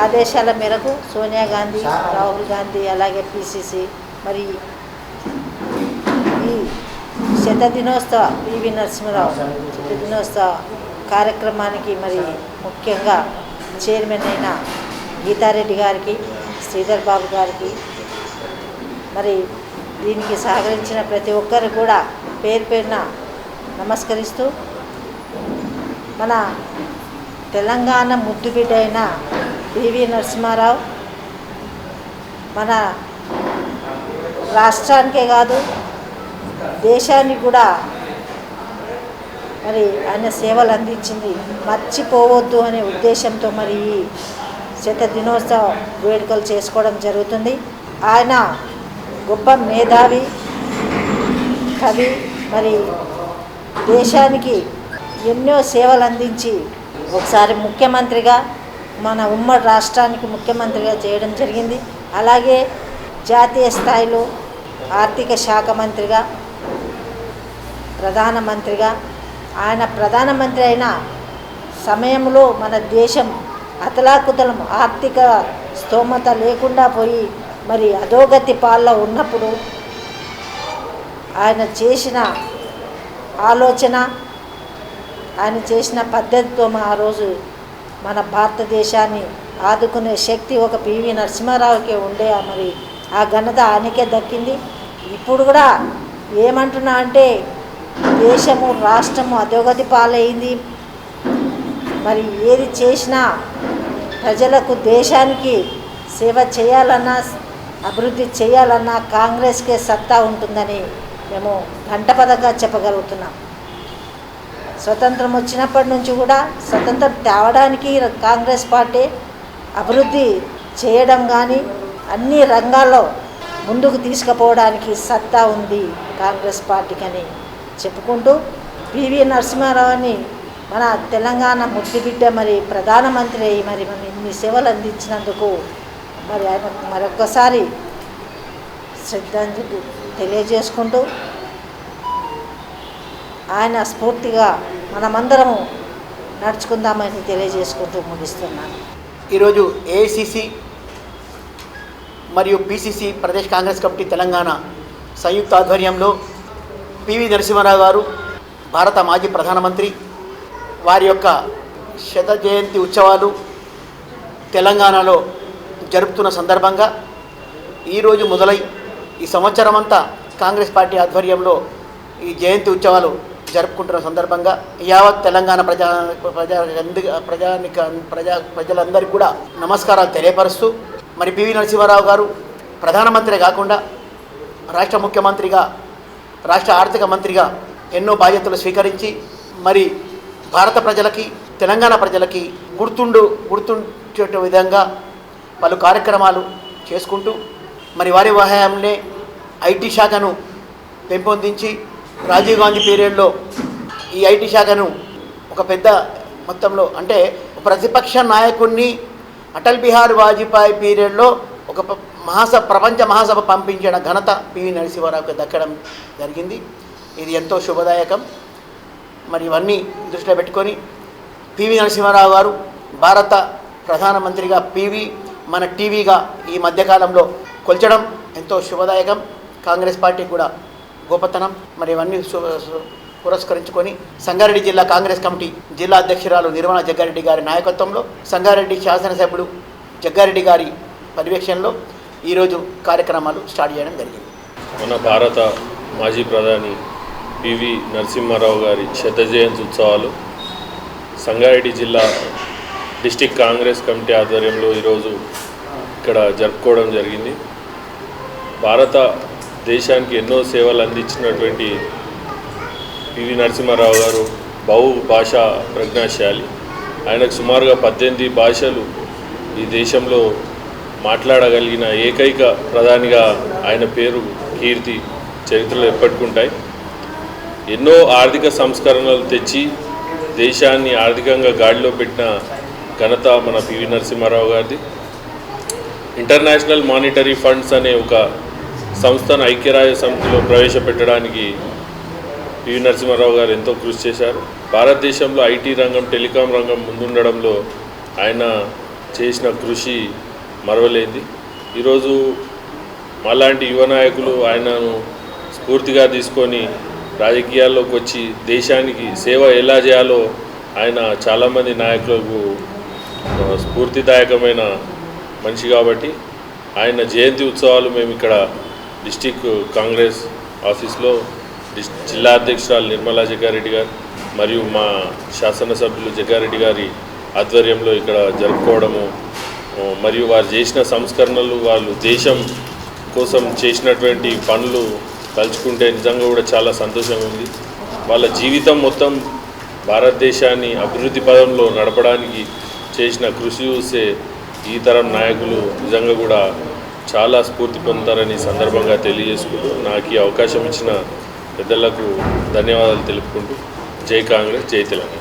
ఆదేశాల మేరకు సోనియా గాంధీ రాహుల్ గాంధీ అలాగే పిసిసి మరి ఈ శత దినోత్సవ పివి నరసింహరావు శత దినోత్సవ కార్యక్రమానికి మరి ముఖ్యంగా చైర్మన్ అయిన గీతారెడ్డి గారికి శ్రీధర్ బాబు గారికి మరి దీనికి సహకరించిన ప్రతి ఒక్కరు కూడా పేరు పేరున నమస్కరిస్తూ మన తెలంగాణ ముద్దుబిడ్డ అయిన పివి నరసింహారావు. మన రాష్ట్రానికే కాదు దేశానికి కూడా మరి ఆయన సేవలు అందించింది. మర్చిపోవద్దు అనే ఉద్దేశంతో మరి ఈ శత దినోత్సవ వేడుకలు చేసుకోవడం జరుగుతుంది. ఆయన గొప్ప మేధావి కవి మరి దేశానికి ఎన్నో సేవలు అందించి ఒకసారి ముఖ్యమంత్రిగా మన ఉమ్మడి రాష్ట్రానికి ముఖ్యమంత్రిగా చేయడం జరిగింది. అలాగే జాతీయ స్థాయిలో ఆర్థిక శాఖ మంత్రిగా ప్రధానమంత్రిగా ఆయన ప్రధానమంత్రి అయిన సమయంలో మన దేశం అతలాకుతలం ఆర్థిక స్తోమత లేకుండా పోయి మరి అధోగతి పాల్లో ఉన్నప్పుడు ఆయన చేసిన ఆలోచన ఆయన చేసిన పద్ధతితో మా ఆ రోజు మన భారతదేశాన్ని ఆదుకునే శక్తి ఒక పివి నరసింహారావుకే ఉండే మరి ఆ ఘనత ఆయనకే దక్కింది. ఇప్పుడు కూడా ఏమంటున్నా అంటే దేశము రాష్ట్రము అధోగతి పాలైంది. మరి ఏది చేసినా ప్రజలకు దేశానికి సేవ చేయాలన్నా అభివృద్ధి చేయాలన్నా కాంగ్రెస్కే సత్తా ఉంటుందని మేము గంటపదంగా చెప్పగలుగుతున్నాం. స్వతంత్రం వచ్చినప్పటి నుంచి కూడా స్వతంత్రం తేవడానికి కాంగ్రెస్ పార్టీ అభివృద్ధి చేయడం కానీ అన్ని రంగాల్లో ముందుకు తీసుకుపోవడానికి సత్తా ఉంది కాంగ్రెస్ పార్టీకి అని చెప్పుకుంటూ పివి నరసింహారావుని మన తెలంగాణ ముద్దుబిడ్డ మరి ప్రధానమంత్రి అయ్యి మరి మన ఇన్ని సేవలు అందించినందుకు మరి ఆయన మరొకసారి శ్రద్ధాంజలి తెలియజేసుకుంటూ ఆయన స్ఫూర్తిగా మనమందరము నడుచుకుందామని తెలియజేసుకుంటూ ముగిస్తున్నాను. ఈరోజు ఏఐసిసి మరియు పిసిసి ప్రదేశ్ కాంగ్రెస్ కమిటీ తెలంగాణ సంయుక్త ఆధ్వర్యంలో పివి నరసింహారావు గారు భారత మాజీ ప్రధానమంత్రి వారి యొక్క శత జయంతి ఉత్సవాలు తెలంగాణలో జరుపుతున్న సందర్భంగా ఈరోజు మొదలై ఈ సంవత్సరం అంతా కాంగ్రెస్ పార్టీ ఆధ్వర్యంలో ఈ జయంతి ఉత్సవాలు జరుపుకుంటున్న సందర్భంగా యావత్ తెలంగాణ ప్రజా ప్రజా ప్రజానిక ప్రజా ప్రజలందరికీ కూడా నమస్కారాలు తెలియపరుస్తూ మరి పివి నరసింహారావు గారు ప్రధానమంత్రి కాకుండా రాష్ట్ర ముఖ్యమంత్రిగా రాష్ట్ర ఆర్థిక మంత్రిగా ఎన్నో బాధ్యతలు స్వీకరించి మరి భారత ప్రజలకి తెలంగాణ ప్రజలకి గుర్తుండు గుర్తుండే విధంగా పలు కార్యక్రమాలు చేసుకుంటూ మరి వారి వహాయంనే ఐటీ శాఖను పెంపొందించి రాజీవ్ గాంధీ పీరియడ్లో ఈ ఐటీ శాఖను ఒక పెద్ద మొత్తంలో అంటే ప్రతిపక్ష నాయకుడిని అటల్ బిహారీ వాజ్పేయి పీరియడ్లో ఒక మహాసభ ప్రపంచ మహాసభ పంపించిన ఘనత పివి నరసింహారావుకి దక్కడం జరిగింది. ఇది ఎంతో శుభదాయకం. మరి ఇవన్నీ దృష్టిలో పెట్టుకొని పివి నరసింహారావు గారు భారత ప్రధానమంత్రిగా పివి మన టీవీగా ఈ మధ్యకాలంలో కొల్చడం ఎంతో శుభదాయకం. కాంగ్రెస్ పార్టీ కూడా గొప్పతనం మరి ఇవన్నీ పురస్కరించుకొని సంగారెడ్డి జిల్లా కాంగ్రెస్ కమిటీ జిల్లా అధ్యక్షురాలు నిర్మల జగ్గారెడ్డి గారి నాయకత్వంలో సంగారెడ్డి శాసనసభ్యుడు జగ్గారెడ్డి గారి పర్యవేక్షణలో ఈరోజు కార్యక్రమాలు స్టార్ట్ చేయడం జరిగింది. మన భారత మాజీ ప్రధాని పివి నరసింహారావు గారి శత జయంతి ఉత్సవాలు సంగారెడ్డి జిల్లా డిస్టిక్ కాంగ్రెస్ కమిటీ ఆధ్వర్యంలో ఈరోజు ఇక్కడ జరుపుకోవడం జరిగింది. భారత దేశానికి ఎన్నో సేవలు అందించినటువంటి పివి నరసింహారావు గారు బహు భాషా ప్రజ్ఞాశాలి. ఆయనకు సుమారుగా పద్దెనిమిది భాషలు ఈ దేశంలో మాట్లాడగలిగిన ఏకైక ప్రధానిగా ఆయన పేరు కీర్తి చరిత్రలో ఎప్పటికుంటాయి. ఎన్నో ఆర్థిక సంస్కరణలు తెచ్చి దేశాన్ని ఆర్థికంగా గాడిలో పెట్టిన ఘనత మన పివి నరసింహారావు గారిది. ఇంటర్నేషనల్ మానిటరీ ఫండ్స్ అనే ఒక సంస్థను ఐక్యరాజ్య సమితిలో ప్రవేశపెట్టడానికి పివి నరసింహారావు గారు ఎంతో కృషి చేశారు. భారతదేశంలో ఐటీ రంగం టెలికాం రంగం ముందుండడంలో ఆయన చేసిన కృషి మరవలేంది ఈరోజు మాలాంటి యువ నాయకులు ఆయనను స్ఫూర్తిగా తీసుకొని రాజకీయాల్లోకి వచ్చి దేశానికి సేవ ఎలా చేయాలో ఆయన చాలామంది నాయకులకు స్ఫూర్తిదాయకమైన మనిషి కాబట్టి ఆయన జయంతి ఉత్సవాలు మేము ఇక్కడ డిస్టిక్ కాంగ్రెస్ ఆఫీస్లో జిల్లా అధ్యక్షురాలు నిర్మలా జగ్గారెడ్డి గారు మరియు మా శాసనసభ్యులు జగ్గారెడ్డి గారి ఆధ్వర్యంలో ఇక్కడ జరుపుకోవడము మరియు వారు చేసిన సంస్కరణలు వాళ్ళు దేశం కోసం చేసినటువంటి పనులు తలుచుకుంటే నిజంగా కూడా చాలా సంతోషంగా ఉంది. వాళ్ళ జీవితం మొత్తం భారతదేశాన్ని అభివృద్ధి పదంలో నడపడానికి చేసిన కృషి చూసే ఈ తరం నాయకులు నిజంగా కూడా చాలా స్ఫూర్తి పొందుతారని సందర్భంగా తెలియజేసుకుంటూ నాకు ఈ అవకాశం ఇచ్చిన పెద్దలకు ధన్యవాదాలు తెలుపుకుంటూ జై కాంగ్రెస్ జై తెలంగాణ.